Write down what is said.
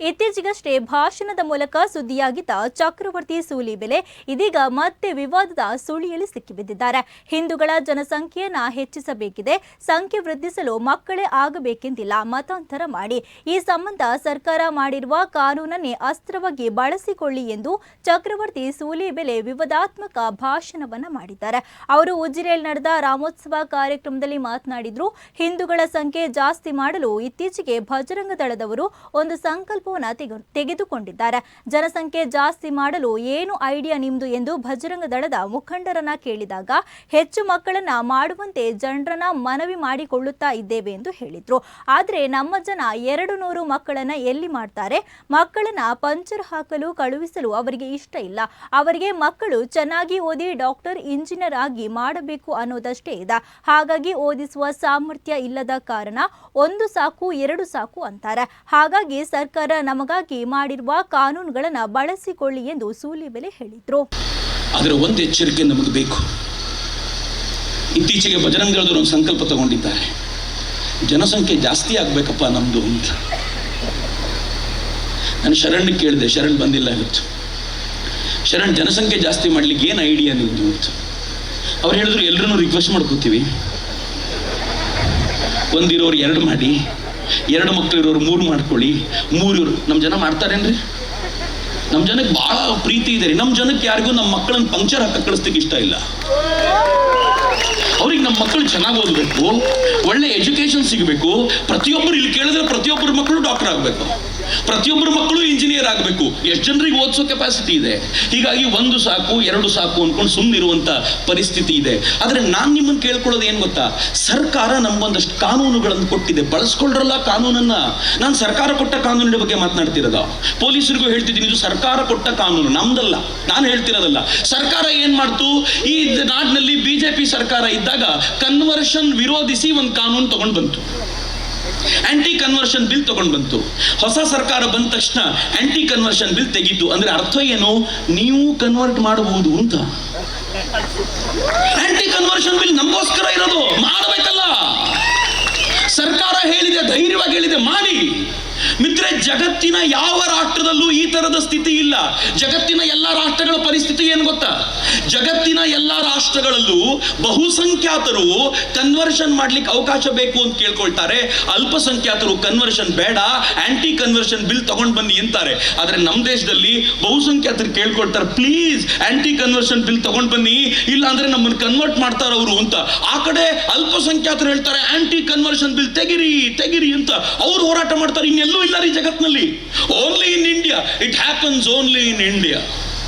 ಇತ್ತೀಚೆಗಷ್ಟೇ ಭಾಷಣದ ಮೂಲಕ ಸುದ್ದಿಯಾಗಿದ್ದ ಚಕ್ರವರ್ತಿ ಸೂಲಿ ಬೆಲೆ ಇದೀಗ ಮತ್ತೆ ವಿವಾದದ ಸುಳಿಯಲ್ಲಿ ಸಿಕ್ಕಿಬಿದ್ದಿದ್ದಾರೆ. ಹಿಂದೂಗಳ ಜನಸಂಖ್ಯೆಯನ್ನು ಹೆಚ್ಚಿಸಬೇಕಿದೆ, ಸಂಖ್ಯೆ ವೃದ್ಧಿಸಲು ಮಕ್ಕಳೇ ಆಗಬೇಕೆಂದಿಲ್ಲ, ಮತಾಂತರ ಮಾಡಿ. ಈ ಸಂಬಂಧ ಸರ್ಕಾರ ಮಾಡಿರುವ ಕಾನೂನನ್ನೇ ಅಸ್ತ್ರವಾಗಿ ಬಳಸಿಕೊಳ್ಳಿ ಎಂದು ಚಕ್ರವರ್ತಿ ಸೂಲಿ ಬೆಲೆ ವಿವಾದಾತ್ಮಕ ಭಾಷಣವನ್ನ ಮಾಡಿದ್ದಾರೆ. ಅವರು ಉಜಿರೆಯಲ್ಲಿ ನಡೆದ ರಾಮೋತ್ಸವ ಕಾರ್ಯಕ್ರಮದಲ್ಲಿ ಮಾತನಾಡಿದ್ರು, ಹಿಂದೂಗಳ ಸಂಖ್ಯೆ ಜಾಸ್ತಿ ಮಾಡಲು ಇತ್ತೀಚೆಗೆ ಭಜರಂಗ ದಳದವರು ಒಂದು ಸಂಕಲ್ಪವನ್ನ ತೆಗೆ- ತೆಗೆದುಕೊಂಡಿದ್ದಾರೆ. ಜನಸಂಖ್ಯೆ ಜಾಸ್ತಿ ಮಾಡಲು ಏನು ಐಡಿಯಾ ನಿಮ್ದು ಎಂದು ಭಜರಂಗ ದಳದ ಮುಖಂಡರನ್ನ ಕೇಳಿದಾಗ ಹೆಚ್ಚು ಮಕ್ಕಳನ್ನ ಮಾಡುವಂತೆ ಜನರನ್ನ ಮನವಿ ಮಾಡಿಕೊಳ್ಳುತ್ತಾ ಇದ್ದೇವೆ ಎಂದು ಹೇಳಿದ್ರು. ಆದ್ರೆ ನಮ್ಮ ಜನ ಎರಡು ನೂರು ಮಕ್ಕಳನ್ನ ಎಲ್ಲಿ ಮಾಡ್ತಾರೆ? ಮಕ್ಕಳನ್ನ ಪಂಚರ್ ಹಾಕಲು, ಕಳುಹಿಸಲು ಅವರಿಗೆ ಇಷ್ಟ ಇಲ್ಲ. ಅವರಿಗೆ ಮಕ್ಕಳು ಚೆನ್ನಾಗಿ ಓದಿ ಡಾಕ್ಟರ್, ಇಂಜಿನಿಯರ್ ಆಗಿ ಮಾಡಬೇಕು ಅನ್ನೋದಷ್ಟೇ ಇದೆ. ಹಾಗಾಗಿ ಓದಿಸುವ ಸಾಮರ್ಥ್ಯ ಇಲ್ಲದ ಕಾರಣ ಒಂದು ಸಾಕು, ಎರಡು ಸಾಕು ಅಂತಾರೆ. ಹಾಗಾಗಿ ಸರ್ಕಾರ ನಮಗಾಗಿ ಮಾಡಿರುವ ಕಾನೂನುಗಳನ್ನು ಬಳಸಿಕೊಳ್ಳಿ ಎಂದು ಸೂಲಿಬೆಲೆ ಹೇಳಿದ್ರು. ಅದರ ಒಂದು ಎಚ್ಚರಿಕೆ ನಮಗೆ ಬೇಕು. ಇತ್ತೀಚೆಗೆ ಬಜರಂಗದವರು ಒಂದು ಸಂಕಲ್ಪ ತಗೊಂಡಿದ್ದಾರೆ. ಜನಸಂಖ್ಯೆ ಜಾಸ್ತಿ ಆಗಬೇಕಪ್ಪ ನಮ್ಮದು ಅಂತ. ನಾನು ಶರಣ್ ಕೇಳಿದೆ, ಶರಣ್ ಬಂದಿಲ್ಲ ಇವತ್ತು. ಶರಣ್, ಜನಸಂಖ್ಯೆ ಜಾಸ್ತಿ ಮಾಡ್ಲಿಕ್ಕೆ ಏನು ಐಡಿಯಾ ನಿಮ್ದು ಅಂತ. ಅವ್ರು ಹೇಳಿದ್ರು ಎಲ್ಲರೂ ರಿಕ್ವೆಸ್ಟ್ ಮಾಡ್ಕೋತೀವಿ. ಒಂದಿರೋರು ಎರಡು ಮಾಡಿ. ಎರಡು ಮಕ್ಕಳು ಇರೋರು ಮೂರು ಮಾಡ್ಕೊಳ್ಳಿ. ಮೂರು ನಮ್ಮ ಜನ ಮಾಡ್ತಾರೇನ್ರಿ? ನಮ್ಮ ಜನಕ್ಕೆ ಬಹಳ ಪ್ರೀತಿ ಇದೆ ರೀ. ನಮ್ಮ ಜನಕ್ಕೆ ಯಾರಿಗೂ ನಮ್ಮ ಮಕ್ಕಳನ್ನ ಪಂಕ್ಚರ್ ಹಾಕಕ್ಕೆ ಕಳಿಸ್ಲಿಕ್ಕೆ ಇಷ್ಟ ಇಲ್ಲ. ಅವ್ರಿಗೆ ನಮ್ಮ ಮಕ್ಕಳು ಚೆನ್ನಾಗಿ ಓದಬೇಕು, ಒಳ್ಳೆ ಎಜುಕೇಶನ್ ಸಿಗಬೇಕು. ಪ್ರತಿಯೊಬ್ಬರು ಇಲ್ಲಿ ಕೇಳಿದ್ರೆ ಪ್ರತಿಯೊಬ್ಬರ ಮಕ್ಕಳು ಡಾಕ್ಟರ್ ಆಗಬೇಕು. ಪ್ರತಿಯೊಬ್ಬರ ಮಕ್ಕಳು ಇಂಜಿನಿಯರ್ ಆಗಬೇಕು. ಎಷ್ಟು ಜನರಿಗೆ ಓದಿಸೋ ಕೆಪಾಸಿಟಿ ಇದೆ? ಹೀಗಾಗಿ ಒಂದು ಸಾಕು, ಎರಡು ಸಾಕು ಅಂದ್ಕೊಂಡು ಸುಮ್ಮನಿರುವಂಥ ಪರಿಸ್ಥಿತಿ ಇದೆ. ಆದರೆ ನಾನು ನಿಮ್ಮನ್ನು ಕೇಳ್ಕೊಳ್ಳೋದು ಏನು ಗೊತ್ತಾ? ಸರ್ಕಾರ ನಮ್ಗೊಂದಷ್ಟು ಕಾನೂನುಗಳನ್ನು ಕೊಟ್ಟಿದೆ. ಬಳಸ್ಕೊಳ್ರಲ್ಲ ಕಾನೂನನ್ನ. ನಾನು ಸರ್ಕಾರ ಕೊಟ್ಟ ಕಾನೂನಿನ ಬಗ್ಗೆ ಮಾತನಾಡ್ತಿರೋದ. ಪೊಲೀಸರಿಗೂ ಹೇಳ್ತಿದ್ದೀನಿ, ಇದು ಸರ್ಕಾರ ಕೊಟ್ಟ ಕಾನೂನು. ನಮ್ದಲ್ಲ. ನಾನು ಹೇಳ್ತಿರೋದಲ್ಲ. ಸರ್ಕಾರ ಏನು ಮಾಡ್ತು? ಈ ನಾಡಿನಲ್ಲಿ ಬಿಜೆಪಿ ಸರ್ಕಾರ ಇದ್ದಾಗ ಕನ್ವರ್ಷನ್ ವಿರೋಧಿಸಿ ಒಂದು ಕಾನೂನು ತಗೊಂಡು ಬಂತು. ಆಂಟಿ ಕನ್ವರ್ಷನ್ ಬಿಲ್ ತಗೊಂಡು ಬಂತು. ಹೊಸ ಸರ್ಕಾರ ಬಂದ ತಕ್ಷಣ ಆಂಟಿ ಕನ್ವರ್ಷನ್ ಬಿಲ್ ತೆಗೀತು. ಅಂದ್ರೆ ಅರ್ಥ ಏನು? ನೀವು ಕನ್ವರ್ಟ್ ಮಾಡಬಹುದು ಅಂತ. ಆಂಟಿ ಕನ್ವರ್ಷನ್ ಬಿಲ್ ನಮಗೋಸ್ಕರ ಇರೋದು. ಮಾಡಬೇಕಲ್ಲ. ಸರ್ಕಾರ ಹೇಳಿದೆ, ಧೈರ್ಯವಾಗಿ ಹೇಳಿದೆ, ಮಾಡಿ. ಮಿತ್ರೆ, ಜಗತ್ತಿನ ಯಾವ ರಾಷ್ಟ್ರದಲ್ಲೂ ಈ ತರದ ಸ್ಥಿತಿ ಇಲ್ಲ. ಜಗತ್ತಿನ ಎಲ್ಲ ರಾಷ್ಟ್ರಗಳ ಪರಿಸ್ಥಿತಿ ಏನು ಗೊತ್ತಾ? ಜಗತ್ತಿನ ಎಲ್ಲ ರಾಷ್ಟ್ರಗಳಲ್ಲೂ ಬಹುಸಂಖ್ಯಾತರು ಕನ್ವರ್ಷನ್ ಮಾಡ್ಲಿಕ್ಕೆ ಅವಕಾಶ ಬೇಕು ಅಂತ ಕೇಳ್ಕೊಳ್ತಾರೆ. ಅಲ್ಪಸಂಖ್ಯಾತರು ಕನ್ವರ್ಷನ್ ಬೇಡ ಆಂಟಿ ಕನ್ವರ್ಷನ್ ಬಿಲ್ ತಗೊಂಡ್ ಬನ್ನಿ ಅಂತಾರೆ. ಆದ್ರೆ ನಮ್ಮ ದೇಶದಲ್ಲಿ ಬಹುಸಂಖ್ಯಾತರು ಕೇಳ್ಕೊಳ್ತಾರೆ ಪ್ಲೀಸ್ ಆಂಟಿ ಕನ್ವರ್ಷನ್ ಬಿಲ್ ತಗೊಂಡ್ ಬನ್ನಿ ಇಲ್ಲ ಅಂದ್ರೆ ನಮ್ಮನ್ನು ಕನ್ವರ್ಟ್ ಮಾಡ್ತಾರ ಅವರು ಅಂತ. ಆ ಕಡೆ ಅಲ್ಪಸಂಖ್ಯಾತರು ಹೇಳ್ತಾರೆ ಆಂಟಿ ಕನ್ವರ್ಷನ್ ಬಿಲ್ ತೆಗಿರಿ ತೆಗಿರಿ ಅಂತ. ಅವ್ರು ಹೋರಾಟ ಮಾಡ್ತಾರೆ, ಇನ್ನೆಲ್ಲೂ ಇಲ್ಲ ರೀ ಜಗತ್ನಲ್ಲಿ. Only in India it happens only in India